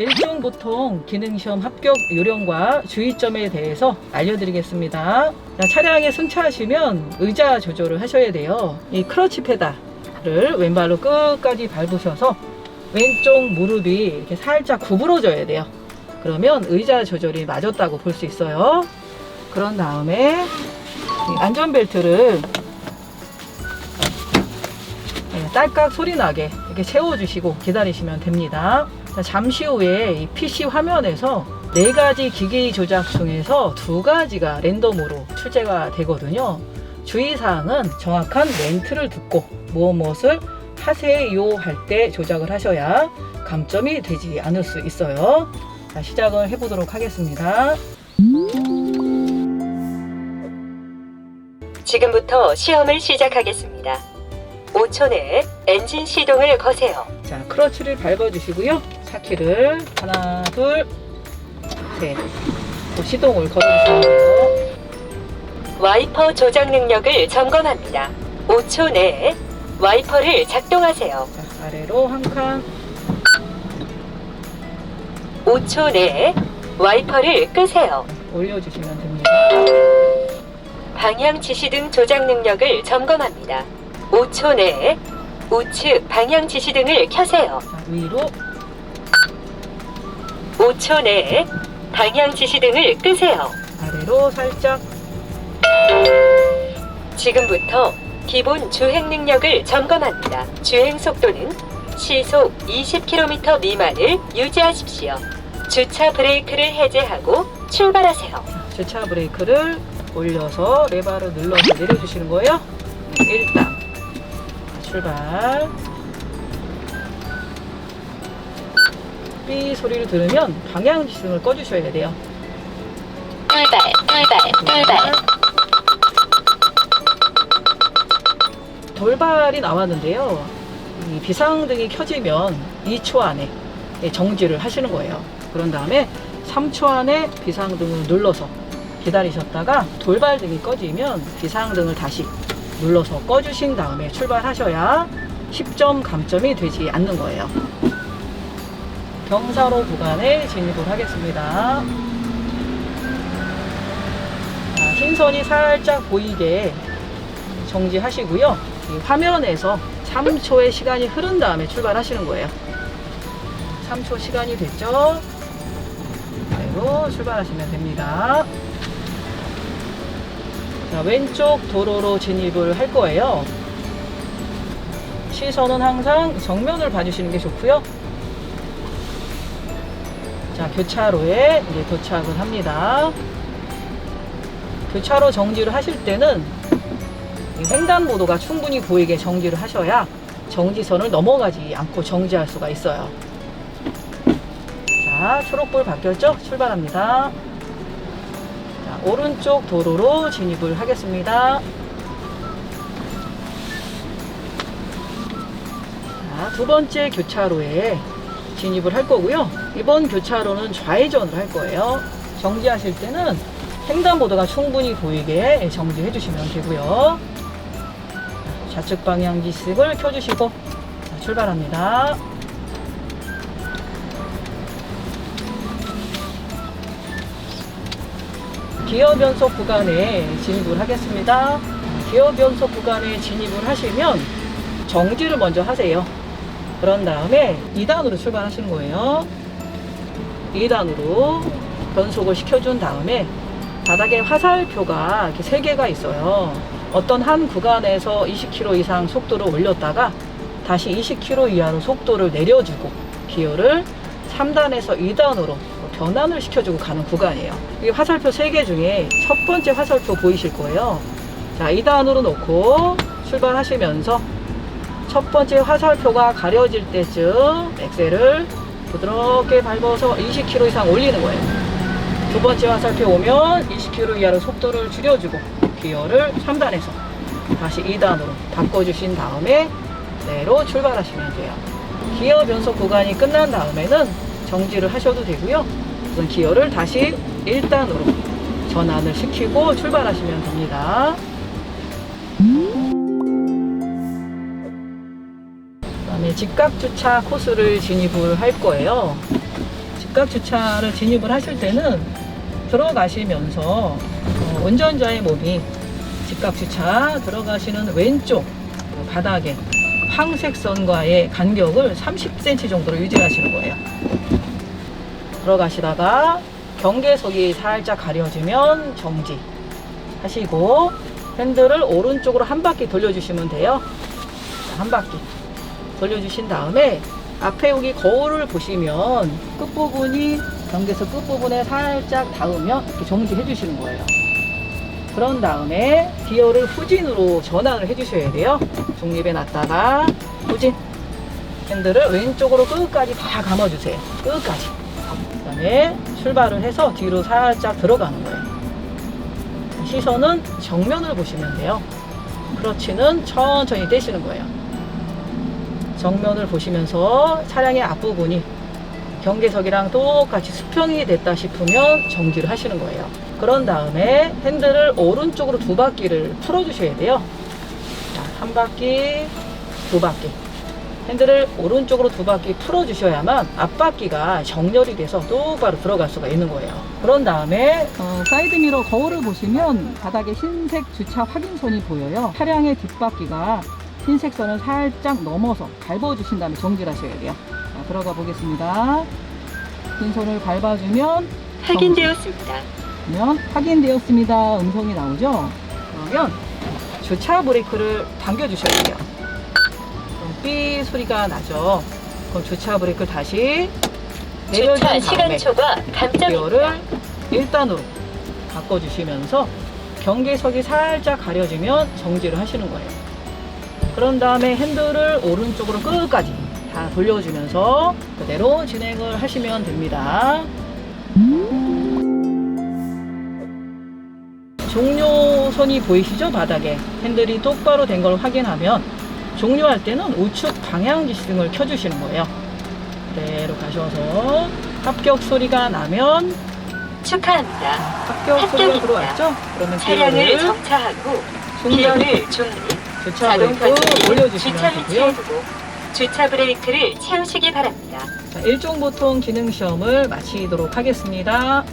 일종 보통 기능시험 합격 요령과 주의점에 대해서 알려드리겠습니다. 자, 차량에 승차하시면 의자 조절을 하셔야 돼요. 이 크러치 페달을 왼발로 끝까지 밟으셔서 왼쪽 무릎이 이렇게 살짝 구부러져야 돼요. 그러면 의자 조절이 맞았다고 볼 수 있어요. 그런 다음에 이 안전벨트를 네, 딸깍 소리 나게 이렇게 세워주시고 기다리시면 됩니다. 자, 잠시 후에 이 PC 화면에서 네 가지 기기 조작 중에서 두 가지가 랜덤으로 출제가 되거든요. 주의사항은 정확한 멘트를 듣고 무엇 무엇을 하세요 할 때 조작을 하셔야 감점이 되지 않을 수 있어요. 자, 시작을 해보도록 하겠습니다. 지금부터 시험을 시작하겠습니다. 5초 내에 엔진 시동을 거세요. 자, 크러치를 밟아주시고요. 차키를 하나, 둘, 셋. 또 시동을 걸어주시면 돼요. 와이퍼 조작 능력을 점검합니다. 5초 내에 와이퍼를 작동하세요. 자, 아래로 한 칸, 5초 내에 와이퍼를 끄세요. 올려주시면 됩니다. 방향 지시 등 조작 능력을 점검합니다. 5초 내에 우측 방향 지시 등을 켜세요. 자, 위로, 5초 내에 방향 지시등을 끄세요. 아래로 살짝, 지금부터 기본 주행 능력을 점검합니다. 주행 속도는 시속 20km 미만을 유지하십시오. 주차 브레이크를 해제하고 출발하세요. 자, 주차 브레이크를 올려서 레바를 눌러서 내려주시는 거예요. 1단. 출발. 삐 소리를 들으면 방향 지시등을 꺼주셔야 돼요. 출발, 출발, 출발. 돌발이 나왔는데요. 이 비상등이 켜지면 2초 안에 정지를 하시는 거예요. 그런 다음에 3초 안에 비상등을 눌러서 기다리셨다가 돌발등이 꺼지면 비상등을 다시 눌러서 꺼주신 다음에 출발하셔야 10점 감점이 되지 않는 거예요. 경사로 구간에 진입을 하겠습니다. 자, 흰선이 살짝 보이게 정지하시고요. 이 화면에서 3초의 시간이 흐른 다음에 출발하시는 거예요. 3초 시간이 됐죠? 그대로 출발하시면 됩니다. 자, 왼쪽 도로로 진입을 할 거예요. 시선은 항상 정면을 봐주시는 게 좋고요. 자, 교차로에 이제 도착을 합니다. 교차로 정지를 하실 때는 이 횡단보도가 충분히 보이게 정지를 하셔야 정지선을 넘어가지 않고 정지할 수가 있어요. 자, 초록불 바뀌었죠? 출발합니다. 자, 오른쪽 도로로 진입을 하겠습니다. 자, 두 번째 교차로에 진입을 할 거고요. 이번 교차로는 좌회전을 할 거예요. 정지하실 때는 횡단보도가 충분히 보이게 정지해 주시면 되고요. 좌측 방향 지식을 켜주시고 자, 출발합니다. 기어 변속 구간에 진입을 하겠습니다. 기어 변속 구간에 진입을 하시면 정지를 먼저 하세요. 그런 다음에 2단으로 출발하시는 거예요. 2단으로 변속을 시켜준 다음에 바닥에 화살표가 이렇게 3개가 있어요. 어떤 한 구간에서 20km 이상 속도를 올렸다가 다시 20km 이하로 속도를 내려주고 기어를 3단에서 2단으로 변환을 시켜주고 가는 구간이에요. 이 화살표 3개 중에 첫 번째 화살표 보이실 거예요. 자, 2단으로 놓고 출발하시면서 첫 번째 화살표가 가려질 때쯤 엑셀을 부드럽게 밟아서 20km 이상 올리는 거예요. 두 번째 화살표 오면 20km 이하로 속도를 줄여주고 기어를 3단에서 다시 2단으로 바꿔주신 다음에 그대로 출발하시면 돼요. 기어 변속 구간이 끝난 다음에는 정지를 하셔도 되고요. 우선 기어를 다시 1단으로 전환을 시키고 출발하시면 됩니다. 직각 주차 코스를 진입을 할 거예요. 직각 주차를 진입을 하실 때는 들어가시면서 어, 운전자의 몸이 직각 주차 들어가시는 왼쪽 그 바닥에 황색 선과의 간격을 30cm 정도로 유지하시는 거예요. 들어가시다가 경계석이 살짝 가려지면 정지 하시고 핸들을 오른쪽으로 한 바퀴 돌려주시면 돼요. 자, 한 바퀴 돌려주신 다음에 앞에 여기 거울을 보시면 끝부분이 경계석 끝부분에 살짝 닿으면 이렇게 정지해 주시는 거예요. 그런 다음에 기어를 후진으로 전환을 해 주셔야 돼요. 중립에 놨다가 후진 핸들을 왼쪽으로 끝까지 다 감아주세요. 끝까지. 그 다음에 출발을 해서 뒤로 살짝 들어가는 거예요. 시선은 정면을 보시면 돼요. 크러치는 천천히 떼시는 거예요. 정면을 보시면서 차량의 앞부분이 경계석이랑 똑같이 수평이 됐다 싶으면 정지를 하시는 거예요. 그런 다음에 핸들을 오른쪽으로 두 바퀴를 풀어주셔야 돼요. 자, 한 바퀴, 두 바퀴. 핸들을 오른쪽으로 두 바퀴 풀어주셔야만 앞바퀴가 정렬이 돼서 똑바로 들어갈 수가 있는 거예요. 그런 다음에 어, 사이드미러 거울을 보시면 바닥에 흰색 주차 확인선이 보여요. 차량의 뒷바퀴가 흰색 선을 살짝 넘어서 밟아주신 다음에 정지를 하셔야 돼요. 자, 들어가 보겠습니다. 흰 선을 밟아주면 확인되었습니다. 그러면 확인되었습니다. 음성이 나오죠? 그러면 주차 브레이크를 당겨주셔야 돼요. 그럼 삐 소리가 나죠? 그럼 주차 브레이크를 다시 내려준 주차 다음에 시간초가 기어를 감점입니다. 1단으로 바꿔주시면서 경계석이 살짝 가려지면 정지를 하시는 거예요. 그런 다음에 핸들을 오른쪽으로 끝까지 다 돌려주면서 그대로 진행을 하시면 됩니다. 종료선이 보이시죠? 바닥에. 핸들이 똑바로 된 걸 확인하면 종료할 때는 우측 방향 지시등을 켜주시는 거예요. 그대로 가셔서 합격 소리가 나면 축하합니다. 합격 소리가 합격입니다. 들어왔죠? 그러면 차량을 정차하고 중단 기어를 중립, 주차 브레이크 올려주시면 주차 되고요. 주차 브레이크를 채우시기 바랍니다. 자, 일종 보통 기능 시험을 마치도록 하겠습니다.